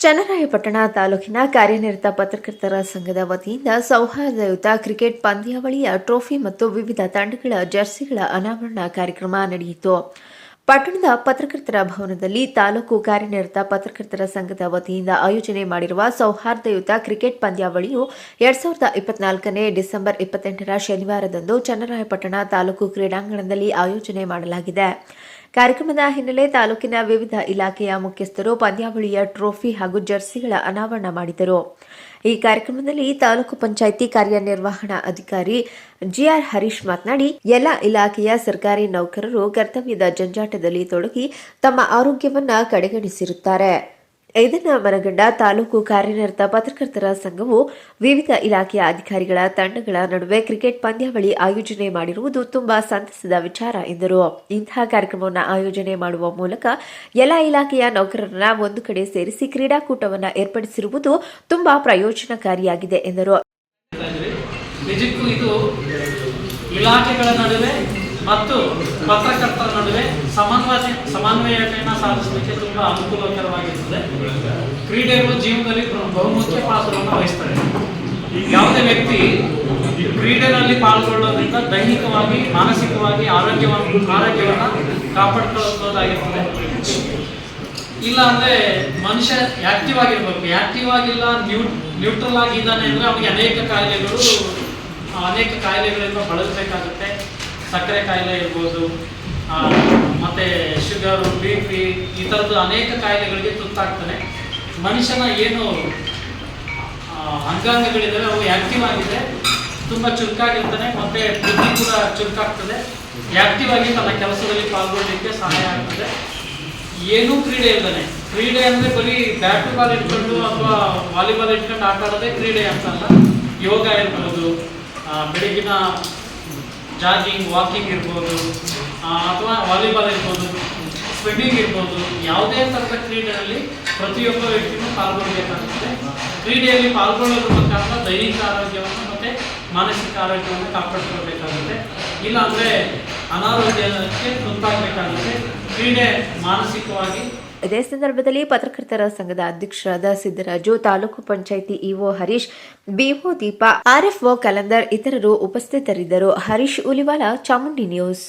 ಚನ್ನರಾಯಪಟ್ಟಣ ತಾಲೂಕಿನ ಕಾರ್ಯನಿರತ ಪತ್ರಕರ್ತರ ಸಂಘದ ವತಿಯಿಂದ ಸೌಹಾರ್ದಯುತ ಕ್ರಿಕೆಟ್ ಪಂದ್ಯಾವಳಿಯ ಟ್ರೋಫಿ ಮತ್ತು ವಿವಿಧ ತಂಡಗಳ ಜರ್ಸಿಗಳ ಅನಾವರಣ ಕಾರ್ಯಕ್ರಮ ನಡೆಯಿತು. ಪಟ್ಟಣದ ಪತ್ರಕರ್ತರ ಭವನದಲ್ಲಿ ತಾಲೂಕು ಕಾರ್ಯನಿರತ ಪತ್ರಕರ್ತರ ಸಂಘದ ವತಿಯಿಂದ ಆಯೋಜನೆ ಮಾಡಿರುವ ಸೌಹಾರ್ದಯುತ ಕ್ರಿಕೆಟ್ ಪಂದ್ಯಾವಳಿಯು ಎರಡ್ ಸಾವಿರದ ಇಪ್ಪತ್ನಾಲ್ಕನೇ ಡಿಸೆಂಬರ್ ಇಪ್ಪತ್ತೆಂಟರ ಶನಿವಾರದಂದು ಚನ್ನರಾಯಪಟ್ಟಣ ತಾಲೂಕು ಕ್ರೀಡಾಂಗಣದಲ್ಲಿ ಆಯೋಜನೆ ಮಾಡಲಾಗಿದೆ. ಕಾರ್ಯಕ್ರಮದ ಹಿನ್ನೆಲೆ ತಾಲೂಕಿನ ವಿವಿಧ ಇಲಾಖೆಯ ಮುಖ್ಯಸ್ಥರು ಪಂದ್ಯಾವಳಿಯ ಟ್ರೋಫಿ ಹಾಗೂ ಜರ್ಸಿಗಳ ಅನಾವರಣ ಮಾಡಿದರು. ಈ ಕಾರ್ಯಕ್ರಮದಲ್ಲಿ ತಾಲೂಕು ಪಂಚಾಯಿತಿ ಕಾರ್ಯನಿರ್ವಹಣಾ ಅಧಿಕಾರಿ ಜಿಆರ್ ಹರೀಶ್ ಮಾತನಾಡಿ, ಎಲ್ಲ ಇಲಾಖೆಯ ಸರ್ಕಾರಿ ನೌಕರರು ಕರ್ತವ್ಯದ ಜಂಜಾಟದಲ್ಲಿ ತೊಡಗಿ ತಮ್ಮ ಆರೋಗ್ಯವನ್ನು ಕಡೆಗಣಿಸಿರುತ್ತಾರೆ. ಇದನ್ನ ಮನಗಂಡ ತಾಲೂಕು ಕಾರ್ಯನಿರತ ಪತ್ರಕರ್ತರ ಸಂಘವು ವಿವಿಧ ಇಲಾಖೆಯ ಅಧಿಕಾರಿಗಳ ತಂಡಗಳ ನಡುವೆ ಕ್ರಿಕೆಟ್ ಪಂದ್ಯಾವಳಿ ಆಯೋಜನೆ ಮಾಡಿರುವುದು ತುಂಬಾ ಸಂತಸದ ವಿಚಾರ, ಎಂದರು. ಇಂತಹ ಕಾರ್ಯಕ್ರಮವನ್ನು ಆಯೋಜನೆ ಮಾಡುವ ಮೂಲಕ ಎಲ್ಲ ಇಲಾಖೆಯ ನೌಕರರನ್ನ ಒಂದು ಕಡೆ ಸೇರಿಸಿ ಕ್ರೀಡಾಕೂಟವನ್ನು ಏರ್ಪಡಿಸಿರುವುದು ತುಂಬಾ ಪ್ರಯೋಜನಕಾರಿಯಾಗಿದೆ, ಎಂದರು. ಮತ್ತು ಪತ್ರಕರ್ತರ ನಡುವೆ ಸಮನ್ವಯ ಸಮನ್ವಯತೆಯನ್ನು ಸಾಧಿಸಲಿಕ್ಕೆ ತುಂಬಾ ಅನುಕೂಲಕರವಾಗಿರ್ತದೆ. ಕ್ರೀಡೆಗಳು ಜೀವನದಲ್ಲಿ ಬಹುಮುಖ್ಯ ಪಾತ್ರವನ್ನು ವಹಿಸ್ತದೆ ಯಾವುದೇ ವ್ಯಕ್ತಿ ಕ್ರೀಡೆನಲ್ಲಿ ಪಾಲ್ಗೊಳ್ಳೋದ್ರಿಂದ ದೈಹಿಕವಾಗಿ, ಮಾನಸಿಕವಾಗಿ ಆರೋಗ್ಯವನ್ನು ಆರೋಗ್ಯವನ್ನು ಕಾಪಾಡ್ಕೊಳ್ಳೋದಾಗಿರ್ತದೆ ಇಲ್ಲ ಅಂದ್ರೆ ಮನುಷ್ಯ ಆಕ್ಟಿವ್ ಆಗಿರ್ಬೇಕು. ಆಕ್ಟಿವ್ ಆಗಿಲ್ಲ ನ್ಯೂ ನ್ಯೂಟ್ರಲ್ ಆಗಿದ್ದಾನೆ ಅಂದ್ರೆ ಅವನಿಗೆ ಅನೇಕ ಕಾಯಿಲೆಗಳು, ಅನೇಕ ಕಾಯಿಲೆಗಳಿಂದ ಬಳಸಬೇಕಾಗುತ್ತೆ ಸಕ್ಕರೆ ಕಾಯಿಲೆ ಇರ್ಬೋದು ಮತ್ತೆ ಶುಗರು ಬಿ ಪಿ ಈ ಥರದ್ದು ಅನೇಕ ಕಾಯಿಲೆಗಳಿಗೆ ತುತ್ತಾಗ್ತಾನೆ ಮನುಷ್ಯನ ಏನು ಅಂಗಾಂಗಗಳಿದ್ದಾವೆ, ಅವು ಆ್ಯಕ್ಟಿವ್ ಆಗಿದೆ. ತುಂಬ ಚುರುಕಾಗಿರ್ತಾನೆ ಮತ್ತೆ ಬುದ್ಧಿ ಕೂಡ ಚುರುಕಾಗ್ತದೆ. ಆ್ಯಕ್ಟಿವ್ ಆಗಿ ತನ್ನ ಕೆಲಸದಲ್ಲಿ ಪಾಲ್ಗೊಳ್ಳಲಿಕ್ಕೆ ಸಹಾಯ ಆಗ್ತದೆ. ಏನೂ ಕ್ರೀಡೆ ಇಲ್ದಾನೆ ಕ್ರೀಡೆ ಅಂದರೆ ಬರೀ ಬ್ಯಾಟ್ ಬಾಲ್ ಇಟ್ಕೊಂಡು ಅಥವಾ ವಾಲಿಬಾಲ್ ಇಟ್ಕೊಂಡು ಆಟ ಆಡೋದೇ ಕ್ರೀಡೆ ಅಂತಲ್ಲ. ಯೋಗ ಇರ್ಬೋದು ಬೆಳಗಿನ ಜಾಗಿಂಗ್, ವಾಕಿಂಗ್ ಇರ್ಬೋದು ಅಥವಾ ವಾಲಿಬಾಲ್ ಇರ್ಬೋದು, ಸ್ವಿಮ್ಮಿಂಗ್ ಇರ್ಬೋದು, ಯಾವುದೇ ಥರದ ಕ್ರೀಡೆಯಲ್ಲಿ ಪ್ರತಿಯೊಬ್ಬ ವ್ಯಕ್ತಿಯೂ ಪಾಲ್ಗೊಳ್ಬೇಕಾಗುತ್ತೆ. ಕ್ರೀಡೆಯಲ್ಲಿ ಪಾಲ್ಗೊಳ್ಳೋದ್ರ ಮುಖಾಂತರ ದೈಹಿಕ ಆರೋಗ್ಯವನ್ನು ಮತ್ತು ಮಾನಸಿಕ ಆರೋಗ್ಯವನ್ನು ಕಾಪಾಡ್ಕೊಳ್ಬೇಕಾಗುತ್ತೆ. ಇಲ್ಲಾಂದರೆ ಅನಾರೋಗ್ಯಕ್ಕೆ ತುತ್ತಾಗಬೇಕಾಗುತ್ತೆ. ಕ್ರೀಡೆ ಮಾನಸಿಕವಾಗಿ ಇದೇ ಸಂದರ್ಭದಲ್ಲಿ ಪತ್ರಕರ್ತರ ಸಂಘದ ಅಧ್ಯಕ್ಷರಾದ Siddaraju, taluk panchayat EO Harish, BO Deepa, RFO Kalandar ಇತರರು ಉಪಸ್ಥಿತರಿದ್ದರು. ಹರೀಶ್, ಉಲಿವಾಲ, ಚಾಮುಂಡಿ ನ್ಯೂಸ್.